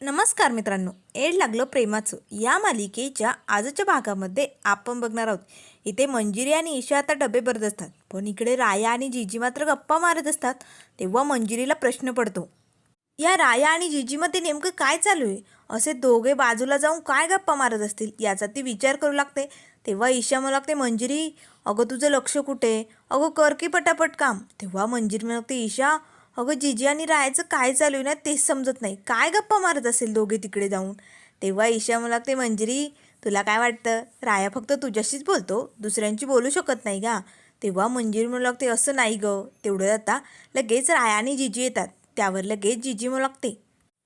नमस्कार मित्रांनो एड लागलं प्रेमाचं. या मालिकेच्या आजच्या भागामध्ये आपण बघणार आहोत. इथे मंजिरी आणि ईशा आता डबे भरत असतात. पण इकडे राया आणि जीजी मात्र गप्पा मारत असतात तेव्हा मंजिरीला प्रश्न पडतो. या राया आणि जीजीमध्ये नेमकं काय चालू आहे? असे दोघे बाजूला जाऊन काय गप्पा मारत असतील याचा ती विचार करू लागते. तेव्हा ईशा मला लागते मंजिरी अगं तुझं लक्ष कुठे? अगं कर की पटापट काम. तेव्हा मंजिरी मला लागते ईशा अगं जिजी आणि रायाचं काय चालू आहे ना तेच समजत नाही. काय गप्पा मारत असेल दोघे तिकडे जाऊन? तेव्हा ईशा मला लागते मंजिरी तुला काय वाटतं? राया फक्त तुझ्याशीच बोलतो दुसऱ्यांशी बोलू शकत नाही का? तेव्हा मंजिरी म्हणू लागते असं नाही गं तेवढं आता लगेच राया आणि जिजी येतात. त्यावर लगेच जिजी म्हणू लागते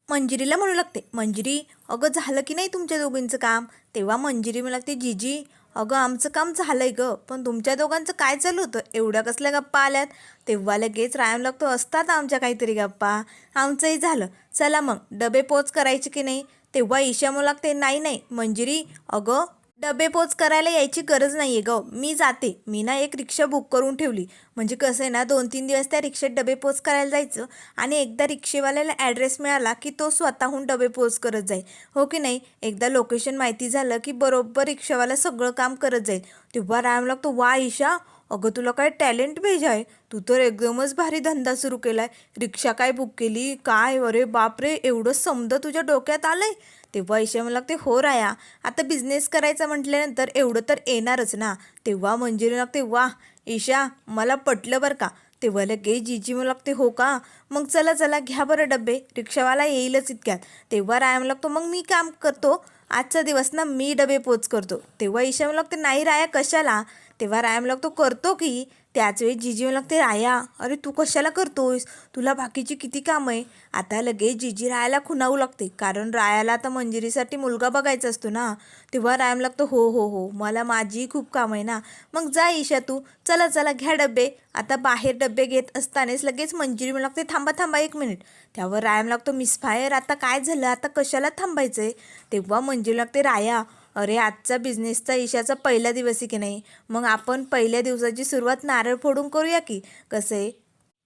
मंजिरीला म्हणू लागते मंजिरी अगं झालं की नाही तुमच्या दोघींचं काम? तेव्हा मंजिरी म्हणू लागते जिजी अगं आमचं काम झालंय गं. पण तुमच्या दोघांचं काय चालू होतं? एवढ्या कसल्या गप्पा आल्यात? तेव्हा लगेच रायम लागतो असतात आमच्या काहीतरी गप्पा. आमचंही झालं. चला मग डबे पोच करायचे की नाही? तेव्हा ईशा म्हणू लागते नाही नाही मंजिरी अगं डबे पोच करायला यायची गरज नाही आहे गं. मी जाते. मी ना एक रिक्षा बुक करून ठेवली. म्हणजे कसं आहे ना दोन तीन दिवस त्या रिक्षेत डबे पोच करायला जायचं आणि एकदा रिक्षेवाल्याला ॲड्रेस मिळाला की तो स्वतःहून डबे पोच करत जाईल. हो की नाही? एकदा लोकेशन माहिती झालं की बरोबर रिक्षावाला सगळं काम करत जाईल. तेव्हा राम लागतो. वा ईशा! अगं तुला काय टॅलेंट भेज आहे? तू तर एकदमच भारी धंदा सुरू केलाय. रिक्षा काय बुक केली? काय? अरे बापरे! एवढं समद तुझ्या डोक्यात आलंय? तेव्हा ईशा मला लागते हो राया आता बिझनेस करायचा म्हटल्यानंतर एवढं तर येणारच ना. तेव्हा मंजिरी लागते वा ईशा मला पटलं बरं का. तेव्हा लगेच जीजी मला लागते हो का? मग चला चला घ्या बरं डबे रिक्षावाला येईलच इतक्यात. तेव्हा राया म्हणू लागतो मग मी काम करतो आजचा दिवस ना मी डबे पोच करतो. तेव्हा ईशा मला लागते नाही राया कशाला? तेव्हा राया म्हणू लागतो करतो की त्याच वेळी जिजी मला लागते राया. अरे तू कशाला करतोयस? तुला बाकीची किती कामं आहे? आता लगेच जिजी रायाला खुणावू लागते. कारण रायाला आता मंजिरीसाठी मुलगा बघायचा असतो ना. तेव्हा रायम लागतो हो हो हो. मला माझी खूप कामं आहे ना. मग जा ईशा तू. चला चला घ्या डबे. आता बाहेर डबे घेत असतानाच लगेच मंजिरी मला लागते थांबा थांबा एक मिनिट. त्यावर रायम लागतो मिसफायर आता काय झालं? आता कशाला थांबायचं आहे तेव्हा मंजिरी लागते राया अरे आजचा बिझनेसचा ईशाचा पहिला दिवस आहे की नाही? मग आपण पहिल्या दिवसाची सुरुवात नारळ फोडून करूया की? कसं? आहे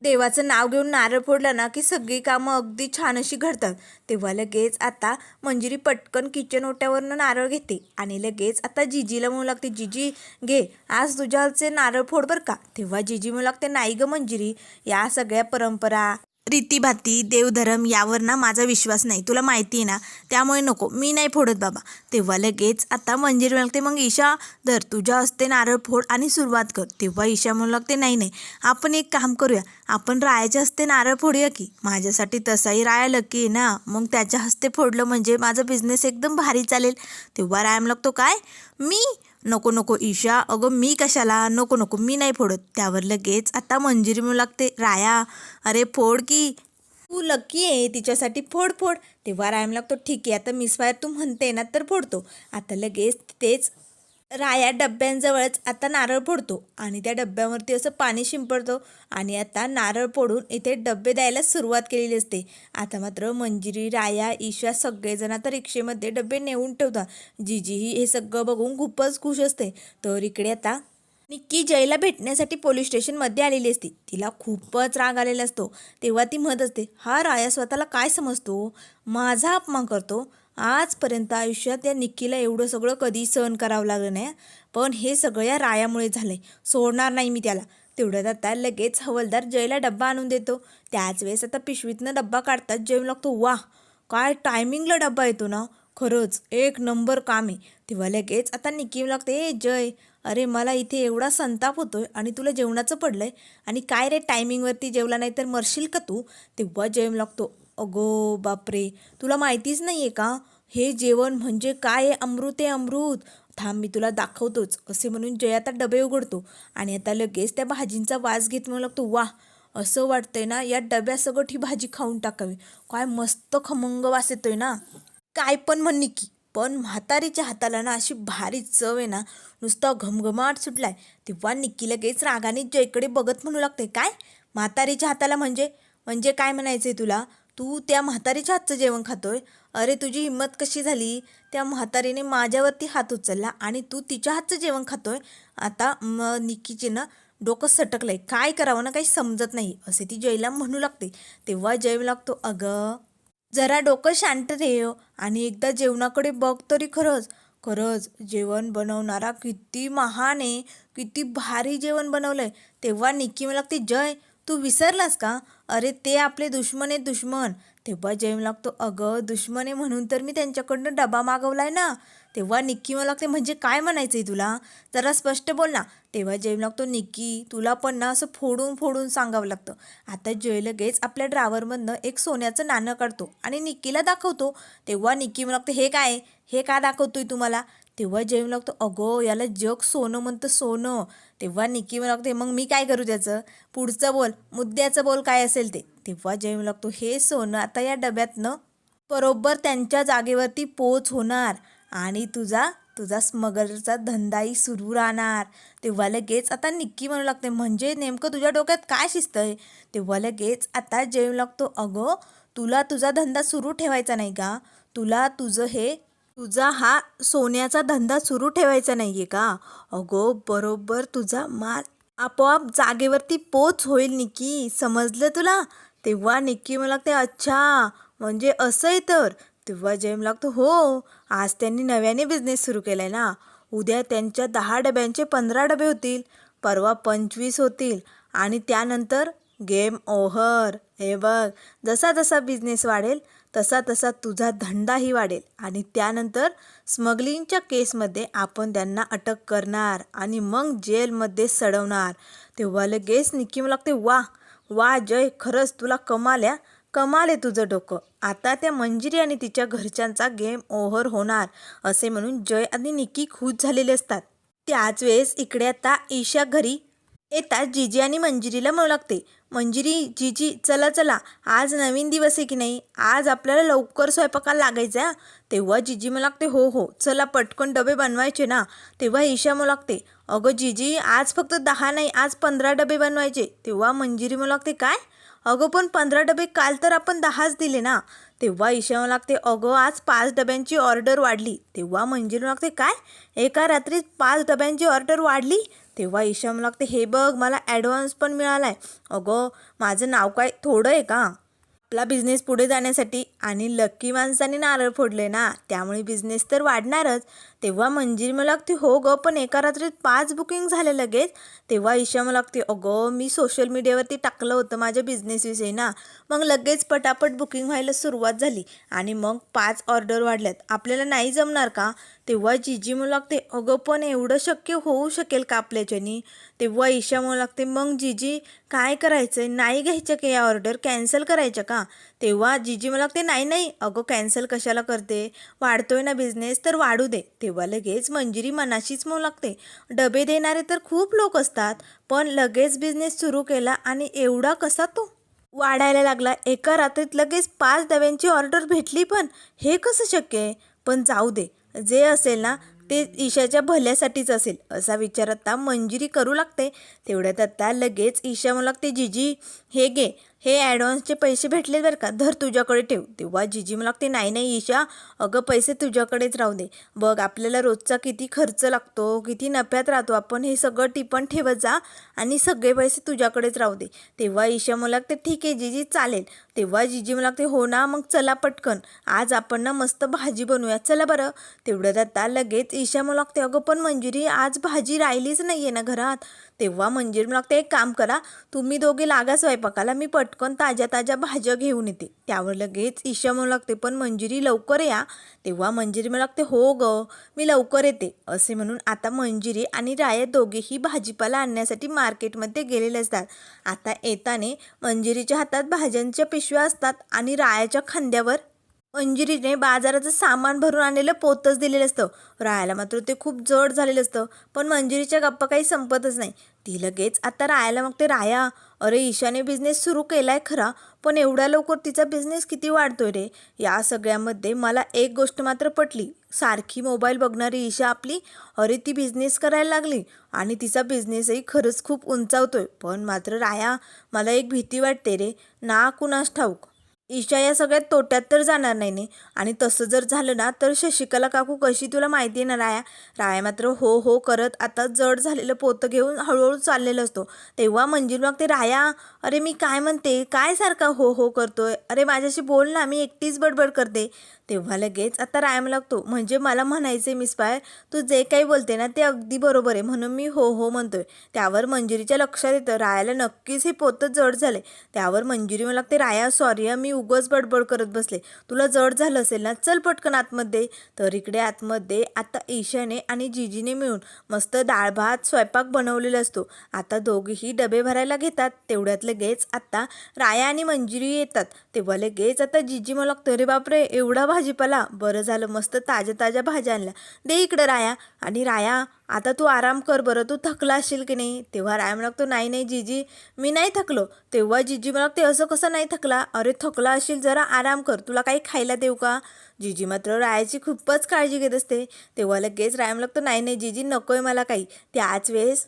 देवाचं नाव घेऊन नारळ फोडलं ना की सगळी कामं अगदी छान अशी घडतात. तेव्हा लगेच आता मंजिरी पटकन किचन ओट्यावरनं नारळ घेते आणि लगेच आता जिजीला म्हणू लागते जिजी घे आज तुझ्या नारळ फोड बरं का? तेव्हा जिजी म्हणू लागते नाही गं मंजिरी या सगळ्या परंपरा रीतीभाती देवधर्म यावर ना माझा विश्वास नाही. तुला माहिती आहे ना त्यामुळे नको. मी नाही फोडत बाबा. तेव्हा लगेच आता मंजिरी लागते मग ईशा धर तुझ्या असते नारळ फोड आणि सुरुवात कर. तेव्हा ईशा म्हणू लागते नाही नाही. आपण एक काम करूया. आपण रायाच्या हस्ते नारळ फोडूया की. माझ्यासाठी तसाही राया लकी आहे ना. मग त्याच्या हस्ते फोडलं म्हणजे माझा बिझनेस एकदम भारी चालेल. तेव्हा रायाम लागतो काय? मी नको नको ईशा. अगं मी कशाला? नको नको मी नाही फोडत. त्यावर लगेच आता मंजिरी म्हणू लागते. राया अरे फोड की. तू लकी आहे तिच्यासाठी फोड फोड. तेव्हा रायम लागतो ठीक आहे आता मिस फायर तू म्हणते ना तर फोडतो. आता लगेच तेच राया डब्यांजवळच आता नारळ फोडतो आणि त्या डब्यावरती असं पाणी शिंपडतो आणि आता नारळ फोडून इथे डबे द्यायला सुरुवात केलेली असते. आता मात्र मंजिरी राया ईशा सगळेजण आता रिक्षेमध्ये डबे नेऊन ठेवतात. जिजीही हे सगळं बघून खूपच खुश असते. तर इकडे आता निक्की जयला भेटण्यासाठी पोलीस स्टेशनमध्ये आलेली असते. तिला खूपच राग आलेला असतो. तेव्हा ती म्हणत असते हा राया स्वतःला काय समजतो? माझा अपमान करतो. आजपर्यंत आयुष्यात या निक्कीला एवढं सगळं कधी सहन करावं लागलं नाही पण हे सगळं या रायामुळे झालं आहे सोडणार नाही मी त्याला. तेवढ्यात आता लगेच हवलदार जयला डब्बा आणून देतो. त्याच वेळेस आता पिशवीतनं डब्बा काढतात जय लागतो. वा काय टायमिंगला डब्बा येतो ना? खरंच एक नंबर काम आहे. तेव्हा लगेच आता निक्की लागते ए जय! अरे मला इथे एवढा संताप होतोय आणि तुला जेवणाचं पडलंय आणि काय रे टायमिंगवरती जेवला नाही तर मरशील का तू? तेव्हा जयम लागतो अगो बापरे तुला माहितीच नाही आहे का? हे जेवण म्हणजे काय आहे? अमृत आहे अमृत. थांब मी तुला दाखवतोच. असे म्हणून जय आता डबे उघडतो. आणि आता लगेच त्या भाजींचा वास घेत म्हणू लागतो वा असं वाटतंय ना या डब्यासकट ही भाजी खाऊन टाकावी. काय मस्त खमंग वास येतोय ना. काय पण म्हण की पण म्हातारीच्या हाताला ना अशी भारी चव आहे ना. नुसता घमघमाट सुटलाय. तेव्हा निक्की लगेच रागाने जयकडे बघत म्हणू लागते काय? म्हातारीच्या हाताला म्हणजे? म्हणजे काय म्हणायचंय तुला? तू त्या म्हातारीच्या हातचं जेवण खातोय? अरे तुझी हिंमत कशी झाली? त्या म्हातारीने माझ्यावरती हात उचलला आणि तू तिच्या हातचं जेवण खातोय? आता म निक्कीचे ना डोकं सटकलंय. काय करावं ना काही समजत नाही. असे ती जयला म्हणू लागते. तेव्हा जय लागतो अगं जरा डोकं शांत ठेव आणि एकदा जेवणाकडे बघ तरी खरंच. खरंच? जेवण बनवणारा किती महान आहे. किती भारी जेवण बनवलंय. तेव्हा निक्की मला लागते जय तू विसरलास का? अरे ते आपले दुश्मन आहे दुश्मन. तेव्हा जेम लागतो अगं दुश्मन आहे म्हणून तर मी त्यांच्याकडनं डबा मागवलाय ना. तेव्हा निक्की मला लागते म्हणजे काय म्हणायचं आहे तुला? जरा स्पष्ट बोल ना. तेव्हा जेम लागतो निक्की तुला पण ना असं फोडून फोडून सांगावं लागतं. आता जय लगेच आपल्या ड्रायव्हरमधनं एक सोन्याचं नाणं काढतो आणि निक्कीला दाखवतो. तेव्हा निक्की मला लागतं हे काय? हे का दाखवतोय तुम्हाला तेव्हा जेवण लागतो. अगो याला जग सोनं म्हणतं सोनं. तेव्हा निक्की म्हणू लागते मग मी काय करू त्याचं? पुढचं बोल. मुद्द्याचं बोल काय असेल ते? तेव्हा जेवण लागतो हे सोनं आता या डब्यातनं बरोबर त्यांच्या जागेवरती पोच होणार आणि तुझा तुझा स्मगलरचा धंदाही सुरू राहणार. तेव्हा लगेच आता निक्की म्हणू लागते म्हणजे नेमकं तुझ्या डोक्यात काय शिजतंय तेव्हा लगेच आता जेवू लागतो अगं तुला तुझा धंदा सुरू ठेवायचा नाही का? तुला तुझं हे तुझा हा सोन्याचा धंदा सुरू ठेवायचा नाही आहे का? अगो बरोबर तुझा माल आपोआप जागेवरती पोच होईल निक्की समजलं तुला? तेव्हा निक्की मला लागते अच्छा म्हणजे असं आहे तर. तेव्हा जेम लागतो हो आज त्यांनी नव्याने बिझनेस सुरू केला आहे ना. उद्या त्यांच्या दहा डब्यांचे पंधरा डबे होतील परवा पंचवीस होतील आणि त्यानंतर गेम ओव्हर हे बघ जसा जसा बिझनेस वाढेल तसा तसा तुझा धंदाही वाढेल आणि त्यानंतर स्मगलिंगच्या केसमध्ये आपण त्यांना अटक करणार आणि मग जेलमध्ये सडवणार. तेव्हा लगेच निक्की मला लागते वा वा जय खरंच तुला कमाल्या कमाले कमाल आहे तुझं डोकं. आता त्या मंजिरी आणि तिच्या घरच्यांचा गेम ओव्हर होणार असे म्हणून जय आणि निक्की खुश झालेले असतात. त्याच वेळेस इकडे आता ईशा घरी येतात. जिजी आणि मंजिरीला म्हणू लागते मंजिरी जिजी चला चला आज नवीन दिवस आहे की नाही? आज आपल्याला लवकर स्वयंपाकाला लागायचं आहे तेव्हा जिजी मला लागते हो हो चला पटकन डबे बनवायचे ना. तेव्हा ईशा मला लागते अगं जिजी आज फक्त दहा नाही आज पंधरा डबे बनवायचे. तेव्हा मंजिरी मला लागते काय? अगं पण पंधरा डबे काल तर आपण दहाच दिले ना. तेव्हा ईशा मला लागते अगं आज पाच डब्यांची ऑर्डर वाढली. तेव्हा मंजिरी मला लागते काय? एका रात्रीत पाच डब्यांची ऑर्डर वाढली? तेव्हा ईशा मला लागते हे बघ मला ॲडव्हान्स पण मिळाला आहे अगं माझं नाव काय थोडं आहे का? आपला बिझनेस पुढे जाण्यासाठी आणि लक्की माणसाने नारळ फोडले ना त्यामुळे बिझनेस तर वाढणारच. तेव्हा मंजिरी मला लागते हो गं पण एका रात्रीत पाच बुकिंग झाले लगेच. तेव्हा ईशा मला लागते अगं मी सोशल मीडियावरती टाकलं होतं माझ्या बिझनेसविषयी ना. मग लगेच पटापट बुकिंग व्हायला सुरुवात झाली आणि मग पाच ऑर्डर वाढल्यात. आपल्याला नाही जमणार का? तेव्हा जिजी मला लागते अगं पण एवढं शक्य होऊ शकेल का आपल्याच्यानी? तेव्हा ईशा मला लागते मग जिजी काय करायचं आहे नाही घ्यायचं का या ऑर्डर कॅन्सल करायच्या का? तेव्हा जिजी मला लागते नाही नाही अगं कॅन्सल कशाला करते? वाढतोय ना बिझनेस तर वाढू दे. तेव्हा लगेच मंजिरी मनाशीच म्हणू लागते. डबे देणारे तर खूप लोक असतात पण लगेच बिझनेस सुरू केला आणि एवढा कसा तो? वाढायला लागला. एका रात्रीत लगेच पाच डब्यांची ऑर्डर भेटली पण. हे कसं शक्य आहे? पण जाऊ दे. जे असेल ना ते ईशाच्या भल्यासाठीच असेल असा विचार आता मंजिरी करू लागते. तेवढ्यात आता लगेच ईशा मला लागते जिजी हे घे. हे ॲडव्हान्सचे पैसे भेटले बरं का. धर तुझ्याकडे ठेव. तेव्हा जिजी मला लागते नाही नाही ईशा अगं पैसे तुझ्याकडेच राहू दे. बघ आपल्याला रोजचा किती खर्च लागतो किती नफ्यात राहतो. आपण हे सगळं टिपण ठेवत जा आणि सगळे पैसे तुझ्याकडेच राहू दे. तेव्हा ईशा मला लागते ठीक आहे जिजी चालेल. तेव्हा जिजी मला लागते हो ना मग चला पटकन. आज आपण ना मस्त भाजी बनवूया. चला बरं. तेवढं आता लगेच ईशा मला लागते अगं पण मंजुरी आज भाजी राहिलीच नाही आहे ना घरात. तेव्हा मंजुरी मला लागते एक काम करा. तुम्ही दोघे लागा स्वयंपाकाला. मी पटकन ताज्या ताज्या भाज्या घेऊन येते. त्यावर लगेच ईशा म्हणू लागते पण मंजिरी लवकर या. तेव्हा मंजिरी मला लागते. हो ग मी लवकर येते. असे म्हणून आता मंजिरी आणि राया दोघेही भाजीपाला आणण्यासाठी मार्केटमध्ये गेलेले असतात. आता येताने मंजिरीच्या हातात भाज्यांच्या पिशव्या असतात आणि रायाच्या खांद्यावर अंजिरीने बाजाराचं सामान भरून आणलेलं पोतच दिलेलं असतं. रायाला मात्र ते खूप जड झालेलं असतं. पण मंजिरीच्या गप्पा काही संपतच नाही. ती लगेच. आता रायाला मग ते राया. अरे ईशाने बिझनेस सुरू केला आहे खरा पण एवढ्या लवकर तिचा बिझनेस किती वाढतोय रे? या सगळ्यामध्ये मला एक गोष्ट मात्र पटली. सारखी मोबाईल बघणारी ईशा आपली अरे ती बिझनेस करायला लागली आणि तिचा बिझनेसही खरंच खूप उंचावतोय. पण मात्र राया मला एक भीती वाटते रे. ना कुणास ठाऊक. ईशा या सगळ्यात तोट्यात तर जाणार नाही नाही आणि तसं जर झालं ना तर शशिकला काकू कशी तुला माहिती आहे ना राया? राया मात्र हो हो करत आता जड झालेलं पोतं घेऊन हळूहळू चाललेलं असतो. तेव्हा मंजिल मग ते राया अरे मी काय म्हणते? काय सारखा हो हो करतोय? अरे माझ्याशी बोल ना मी एकटीच बडबड करते. तेव्हा लगेच आता रायम लागतो. म्हणजे मला म्हणायचे मिस पायर तू जे काही बोलते ना ते अगदी बरोबर आहे. म्हणून मी हो हो म्हणतोय. त्यावर मंजिरीच्या लक्षात येतं. रायाला नक्कीच हे पोतं जड झाले त्यावर मंजुरी मला लागते राया सॉरी मी उगच बडबड करत बसले. तुला जड झालं असेल ना चल पटकन आतमध्ये. तर इकडे आतमध्ये आता ईशाने आणि जिजीने मिळून मस्त डाळ भात स्वयंपाक बनवलेला असतो. आता दोघेही डबे भरायला घेतात. तेवढ्यात लगेच आता राया आणि मंजिरी येतात. तेव्हा लगेच आता जिजी मला लागतं अरे बापरे एवढा भाजीपाला. बरं झालं मस्त ताज्या ताज्या भाज्या आणल्या. दे इकडं राया. आणि राया आता तू आराम कर बरं. तू थकला असशील की नाही? तेव्हा राया म्हणतो नाही नाही जिजी मी नाही थकलो. तेव्हा जिजी मला असं कसं नाही थकला? अरे थकला असशील जरा आराम कर. तुला काही खायला देऊ का? जिजी मात्र रायाची खूपच काळजी घेत असते. तेव्हा लगेच राया म्हणतो नाही नाही जिजी नकोय मला काही. त्याच वेळेस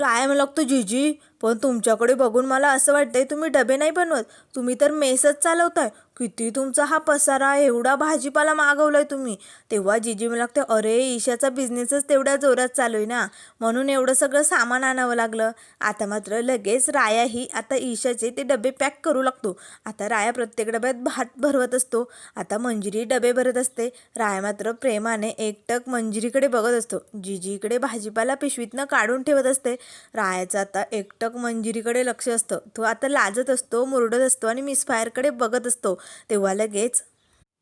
राया मला लागतो जिजी पण तुमच्याकडे बघून मला असं वाटतंय तुम्ही डबे नाही बनवत. तुम्ही तर मेसच चालवताय. किती तुमचा हा पसारा एवढा भाजीपाला मागवलाय तुम्ही. तेव्हा जिजी मला लागते अरे ईशाचा बिझनेसच तेवढ्या जोरात चालू आहे ना. म्हणून एवढं सगळं सामान आणावं लागलं. आता मात्र लगेच राया ही आता ईशाचे ते डबे पॅक करू लागतो. आता राया प्रत्येक डब्यात भात भरवत असतो. आता मंजिरी डबे भरत असते. राया मात्र प्रेमाने एकटक मंजिरीकडे बघत असतो. जिजीकडे भाजीपाला पिशवीतनं काढून ठेवत असते. रायाचं आता एकटक मंजिरीकडे लक्ष असतं. तो आता लाजत असतो मुरडत असतो आणि मिसफायरकडे बघत असतो. तेव्हा लगेच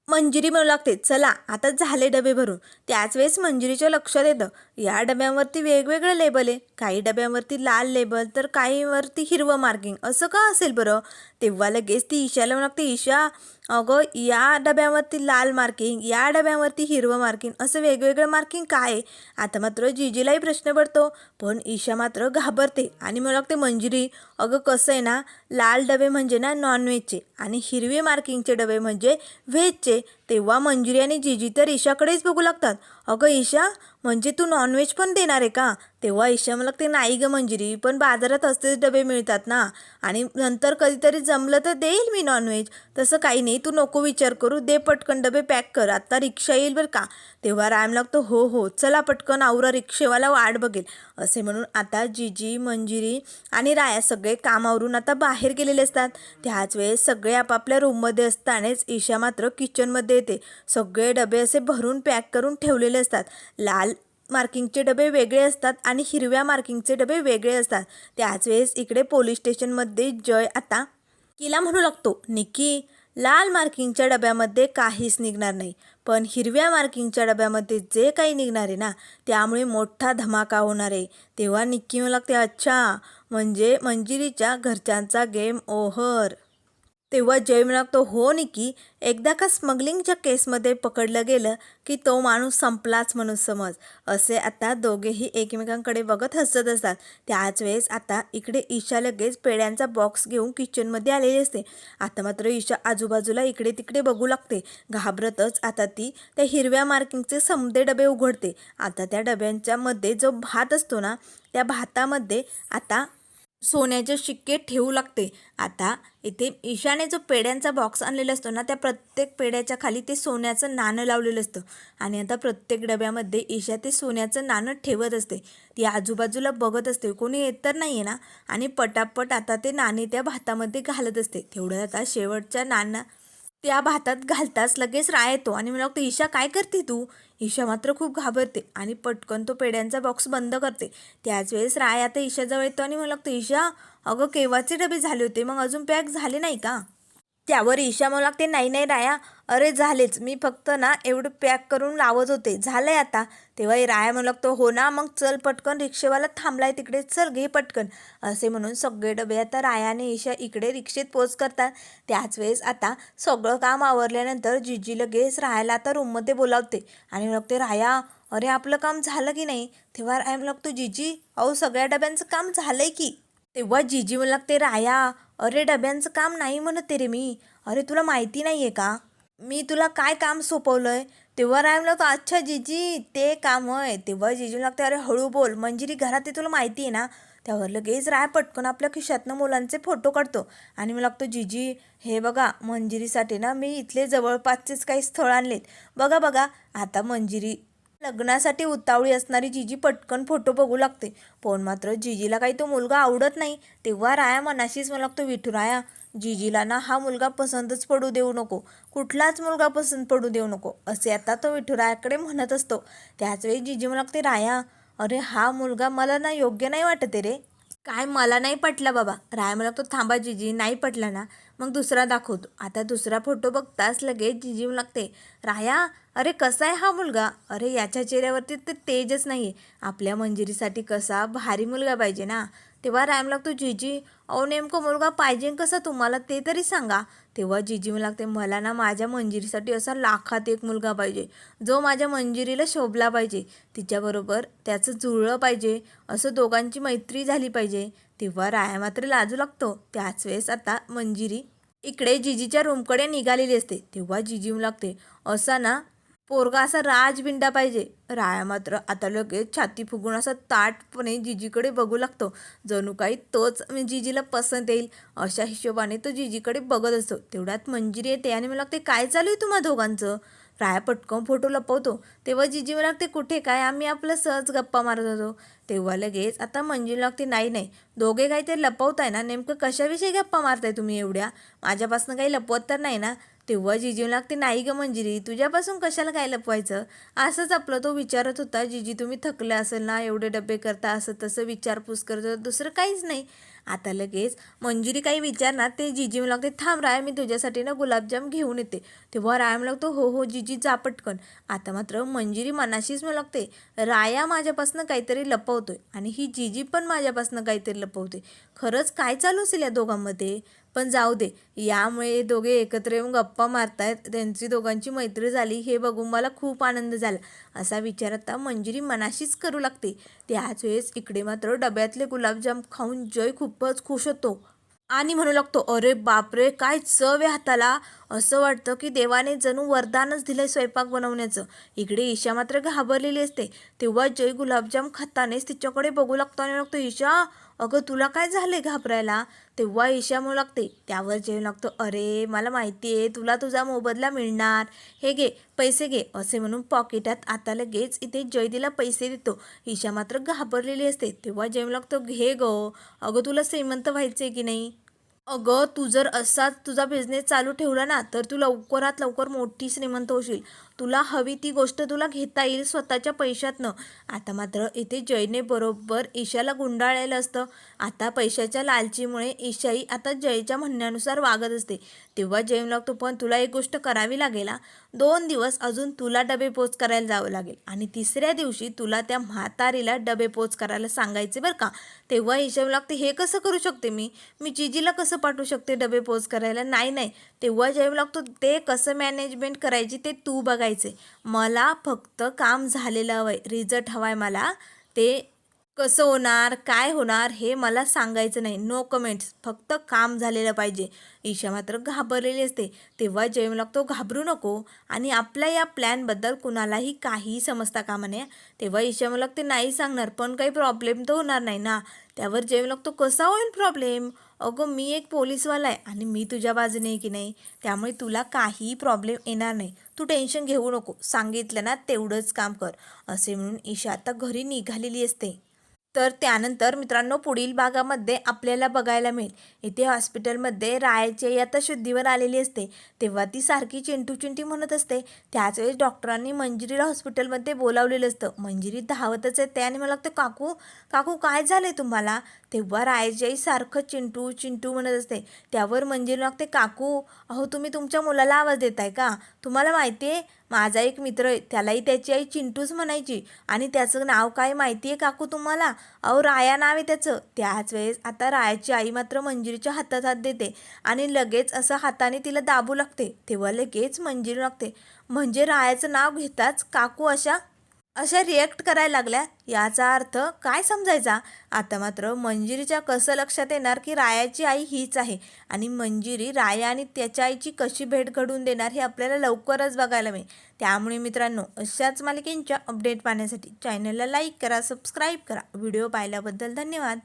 मंजिरी म्हणू लागते चला आता झाले डबे भरून. त्याच वेळेस मंजिरीच्या लक्षात येतं या डब्यांवरती वेगवेगळं लेबल आहे. काही डब्यांवरती लाल लेबल तर काहीवरती हिरवं मार्किंग. असं का असेल बरं? तेव्हा लगेच ती ईशाला म्हणू लागते ईशा अगं या डब्यावरती लाल मार्किंग या डब्यावरती हिरवं मार्किंग असं वेगवेगळं मार्किंग काय आहे? आता मात्र जिजीलाही प्रश्न पडतो. पण ईशा मात्र घाबरते आणि मला लागते मंजिरी. अगं कसं आहे ना लाल डबे म्हणजे ना नॉनव्हेजचे आणि हिरवे मार्किंगचे डबे म्हणजे व्हेजचे तेव्हा मंजुरी आणि जिजी तर ईशाकडेच बघू लागतात. अगं ईशा म्हणजे तू नॉनव्हेज पण देणार आहे का? तेव्हा ईशा मला ते नाही गं मंजुरी पण बाजारात असतेच डबे मिळतात ना. आणि नंतर कधीतरी जमलं तर देईल मी नॉनव्हेज तसं काही नाही तू नको विचार करू दे पटकन डबे पॅक कर आत्ता रिक्षा येईल बरं का. तेव्हा राम लागतो हो हो चला पटकन आवरा रिक्षेवाला वाट बघेल. असे म्हणून आता जीजी मंजिरी आणि राया सगळे कामावरून आता बाहेर गेलेले असतात. त्याच वेळेस सगळे आपापल्या रूममध्ये असतानाच ईशा मात्र किचनमध्ये येते. सगळे डबे असे भरून पॅक करून ठेवलेले असतात. लाल मार्किंगचे डबे वेगळे असतात आणि हिरव्या मार्किंगचे डबे वेगळे असतात. त्याच वेळेस इकडे पोलीस स्टेशनमध्ये जय आता किला म्हणू लागतो. निकी लाल मार्किंगच्या डब्यामध्ये काहीच निघणार नाही. पण हिरव्या मार्किंगच्या डब्यामध्ये जे काही निघणार आहे ना त्यामुळे मोठा धमाका होणार आहे. तेव्हा निक्की म्हणू लागते अच्छा म्हणजे मंजिरीच्या घरच्यांचा गेम ओव्हर. तेव्हा जय तो हो निकी. एकदा का स्मगलिंगच्या केसमध्ये पकडलं गेलं की तो माणूस संपलाच म्हणून समज. असे आता दोघेही एकमेकांकडे बघत हसत असतात. त्याच वेळेस आता इकडे ईशा लगेच पेड्यांचा बॉक्स घेऊन किचनमध्ये आलेली असते. आता मात्र ईशा आजूबाजूला इकडे तिकडे बघू लागते. घाबरतच आता ती त्या हिरव्या मार्किंगचे समदे डबे उघडते. आता त्या डब्यांच्या मध्ये जो भात असतो ना त्या भातामध्ये आता सोन्याचे शिक्के ठेवू लागते. आता इथे ईशाने जो पेड्यांचा बॉक्स आणलेला असतो ना त्या प्रत्येक पेड्याच्या खाली ते सोन्याचं नाणं लावलेलं असतं. आणि आता प्रत्येक डब्यामध्ये ईशा ते सोन्याचं नाणं ठेवत असते. ती आजूबाजूला बघत असते. कोणी येत तर नाही आहे ना? आणि पटापट आता ते नाणे त्या भातामध्ये घालत असते. तेवढं आता शेवटच्या नाणं त्या भातात घालताच लगेच राय येतो. आणि मला वाटतं ईशा काय करते तू? ईशा मात्र खूप घाबरते आणि पटकन तो पेड्यांचा बॉक्स बंद करते. त्याच वेळेस राय आता ईशाजवळ येतो आणि मला लागतं ईशा अगं केव्हाचे डबे झाले होते? मग अजून पॅक झाले नाही का? त्यावर ईशा मला लागते नाही नाही राया अरे झालेच. मी फक्त ना एवढं पॅक करून लावत होते. झालंय आता. तेव्हा राया म्हणू लागतो हो ना मग चल पटकन रिक्षेवाला थांबलाय तिकडे चल घे पटकन. असे म्हणून सगळे डबे आता राया आणि ईशा इकडे रिक्षेत पोच करतात. त्याच वेळेस आता सगळं काम आवरल्यानंतर जिजी लगेच राहायला आता रूममध्ये बोलावते. आणि लागते राया अरे आपलं काम झालं की नाही? तेव्हा राया म्हणू लागतो जिजी अहो सगळ्या डब्यांचं काम झालंय की. तेव्हा जिजी म्हणू लागते राया अरे डब्यांचं काम नाही म्हणत रे मी. अरे तुला माहिती नाही आहे का? मी तुला काय काम सोपवलंय? तेव्हा राय म्हणलं अच्छा जिजी ते काम आहे तेव्हा जिजू लागते अरे हळू बोल मंजिरी घरात ते तुला माहिती आहे ना? त्यावर लगेच राय पटकन आपल्या खिशातनं मुलांचे फोटो काढतो. आणि मला लागतो जीजी हे बघा मंजिरीसाठी ना मी इथले जवळपासचेच काही स्थळ आणलेत. बघा बघा आता मंजिरी लग्नासाठी उतावळी असणारी जीजी पटकन फोटो बघू लागते. पण मात्र जीजीला काही तो मुलगा आवडत नाही. तेव्हा राया मनाशीच मला लागतो विठू राया जीजीला ना हा मुलगा पसंतच पडू देऊ नको. कुठलाच मुलगा पसंत पडू देऊ नको. असे आता तो विठुरायाकडे म्हणत असतो. त्याचवेळी जीजी मला लागते राया अरे हा मुलगा मला ना योग्य नाही वाटते रे. काय मला नाही पटला बाबा. राय मला तो थांबा जिजी नाही पटला ना. मग दुसरा दाखवतो. आता दुसरा फोटो बघताच लगेच जिजी मला लागते राया अरे कसा आहे हा मुलगा? अरे याच्या चेहऱ्यावरती तर तेजच नाही आहे आपल्या मंजिरीसाठी कसा भारी मुलगा पाहिजे ना? तेव्हा रायम लागतो जीजी अहो नेमकं मुलगा पाहिजे कसा तुम्हाला ते तरी सांगा. तेव्हा जीजी मला लागते मला ना माझ्या मंजिरीसाठी असा लाखात एक मुलगा पाहिजे. जो माझ्या मंजिरीला शोभला पाहिजे. तिच्याबरोबर त्याचं जुळलं पाहिजे. असं दोघांची मैत्री झाली पाहिजे. तेव्हा राया मात्र लाजू लागतो. त्याच वेळेस आता मंजिरी इकडे जिजीच्या रूमकडे निघालेली असते. तेव्हा जिजी लागते असा ना पोरगा असा राजबिंडा पाहिजे. राया मात्र आता लगेच छाती फुगून असा ताटपणे जिजीकडे बघू लागतो. जणू काही तोच म्हणजे जिजीला पसंत येईल. अशा हिशोबाने तो जिजीकडे बघत असतो. तेवढ्यात मंजिरी येते आणि मला लागते काय चालू आहे तुम्हा दोघांचं? राया पटकन फोटो लपवतो. तेव्हा जिजी मला लागते कुठे काय? आम्ही आपलं सहज गप्पा मारत होतो. तेव्हा लगेच आता मंजिरी लागते नाही नाही. दोघे काही ते लपवताय ना. नेमकं कशाविषयी गप्पा मारताय तुम्ही एवढ्या? माझ्यापासून काही लपवत तर नाही ना. तेव्हा जिजी लागते नाही ग मंजिरी तुझ्यापासून कशाला काय लपवायचं? असंच आपलं तो विचारत होता जिजी तुम्ही थकले असेल ना एवढे डबे करता असं तसं विचारपूस करत दुसरं काहीच नाही. आता लगेच मंजिरी काही विचारणार ते जिजी लागते थांब राय मी तुझ्यासाठी ना गुलाबजाम घेऊन येते. तेव्हा राय मला लागतो हो हो जिजी जा पटकन. आता मात्र मंजिरी मनाशीच मला लागते राया माझ्यापासून काहीतरी लपवतोय आणि ही जिजी पण माझ्यापासून काहीतरी लपवते खरंच काय चालू असेल या दोघांमध्ये? पण जाऊ दे. यामुळे दोघे एकत्र येऊन गप्पा मारतायत. त्यांची दोघांची मैत्री झाली हे बघून मला खूप आनंद झाला. असा विचार आता मंजिरी मनाशीच करू लागते. त्याच वेळेस इकडे मात्र डब्यातले गुलाबजाम खाऊन जय खूपच खुश होतो. आणि म्हणू लागतो अरे बापरे काय चव आहे हाताला. असं वाटतं की देवाने जणू वरदानच दिलंय स्वयंपाक बनवण्याचं. इकडे ईशा मात्र घाबरलेली असते. तेव्हा जय गुलाबजाम खातानेच तिच्याकडे बघू लागतो आणि लागतो ईशा अगं तुला काय झालंय घाबरायला? तेव्हा ईशा म्हणू लागते त्यावर जेवण लागतो. अरे मला माहिती आहे तुला तुझा मोबदला मिळणार. हे घे पैसे घे असे म्हणून पॉकेटात आता लगेच इथे जयदीला पैसे देतो. ईशा मात्र घाबरलेली असते. तेव्हा जेवण लागतो घे ग. अगं तुला श्रीमंत व्हायचं की नाही? अगं तू जर असाच तुझा बिझनेस चालू ठेवला ना तर तू लवकरात लवकर मोठी श्रीमंत होशील. तुला हवी ती गोष्ट तुला घेता येईल स्वतःच्या पैशातनं. आता मात्र इथे जयने बरोबर ईशाला गुंडाळलेलं असतं. आता पैशाच्या लालचीमुळे ईशाई आता जयच्या म्हणण्यानुसार वागत असते. तेव्हा जय लागतो पण तुला एक गोष्ट करावी लागेल दोन दिवस अजून तुला डबे पोच करायला जावं लागेल आणि तिसऱ्या दिवशी तुला त्या म्हातारीला डबे पोच करायला सांगायचे बरं का? तेव्हा ईशा लागते हे कसं करू शकते मी? मी जिजीला कसं पाठवू शकते डबे पोच करायला? नाही नाही. तेव्हा जैव लागतो ते कसं मॅनेजमेंट करायची ते तू बघायचे मला फक्त काम झालेलं हवं रिझल्ट हवाय मला. ते कसं होणार काय होणार हे मला सांगायचं नाही. नो कमेंट्स फक्त काम झालेलं पाहिजे. ईशा मात्र घाबरलेली असते. तेव्हा जयम लागतो घाबरू नको. आणि आपल्या या प्लॅनबद्दल कुणालाही काहीही समजता कामा नये. तेव्हा ईशा मला ते नाही सांगणार पण काही प्रॉब्लेम तर होणार नाही ना. त्यावर जयम लागतो कसा होईल प्रॉब्लेम अगं मी एक पोलीसवाला आहे आणि मी तुझ्या बाजूने आहे की नाही? त्यामुळे तुला काही प्रॉब्लेम येणार नाही. तू टेन्शन घेऊ नको. सांगितलं ना तेवढंच काम कर. असे म्हणून ईशा आता घरी निघालेली असते. तर त्यानंतर मित्रांनो पुढील भागामध्ये आपल्याला बघायला मिळेल. इथे हॉस्पिटलमध्ये रायाची आई आता शुद्धीवर आलेली असते. तेव्हा ती सारखी चिंटू चिंटी म्हणत असते. त्याच वेळेस डॉक्टरांनी मंजिरीला हॉस्पिटलमध्ये बोलावलेलं असतं. मंजिरी धावतच येते आणि मला लागतं काकू काकू काय झालं तुम्हाला? तेव्हा रायाची आई सारखं चिंटू चिंटू म्हणत असते. त्यावर मंजिरी लागते काकू अहो तुम्ही तुमच्या मुलाला आवाज देताय का? तुम्हाला माहिती आहे माझा एक मित्र आहे त्यालाही त्याची आई चिंटूच म्हणायची. आणि त्याचं नाव काय माहिती आहे काकू तुम्हाला? अहो राया नाव आहे त्याचं. त्याच वेळेस आता रायाची आई मात्र मंजिरीच्या हातात हात देते आणि लगेच असं हाताने तिला दाबू लागते. तेव्हा लगेच मंजिरी लागते. म्हणजे रायाचं नाव घेताच काकू अशा अशा रिॲक्ट करायला लागल्या. याचा अर्थ काय समजायचा? आता मात्र मंजिरीच्या कसं लक्षात येणार की रायाची आई हीच आहे? आणि मंजिरी राया आणि त्याच्या आईची कशी भेट घडवून देणार हे आपल्याला लवकरच बघायला मिळेल. त्यामुळे मित्रांनो अशाच मालिकेंच्या अपडेट पाहण्यासाठी चॅनलला लाईक करा सबस्क्राईब करा. व्हिडिओ पाहिल्याबद्दल धन्यवाद.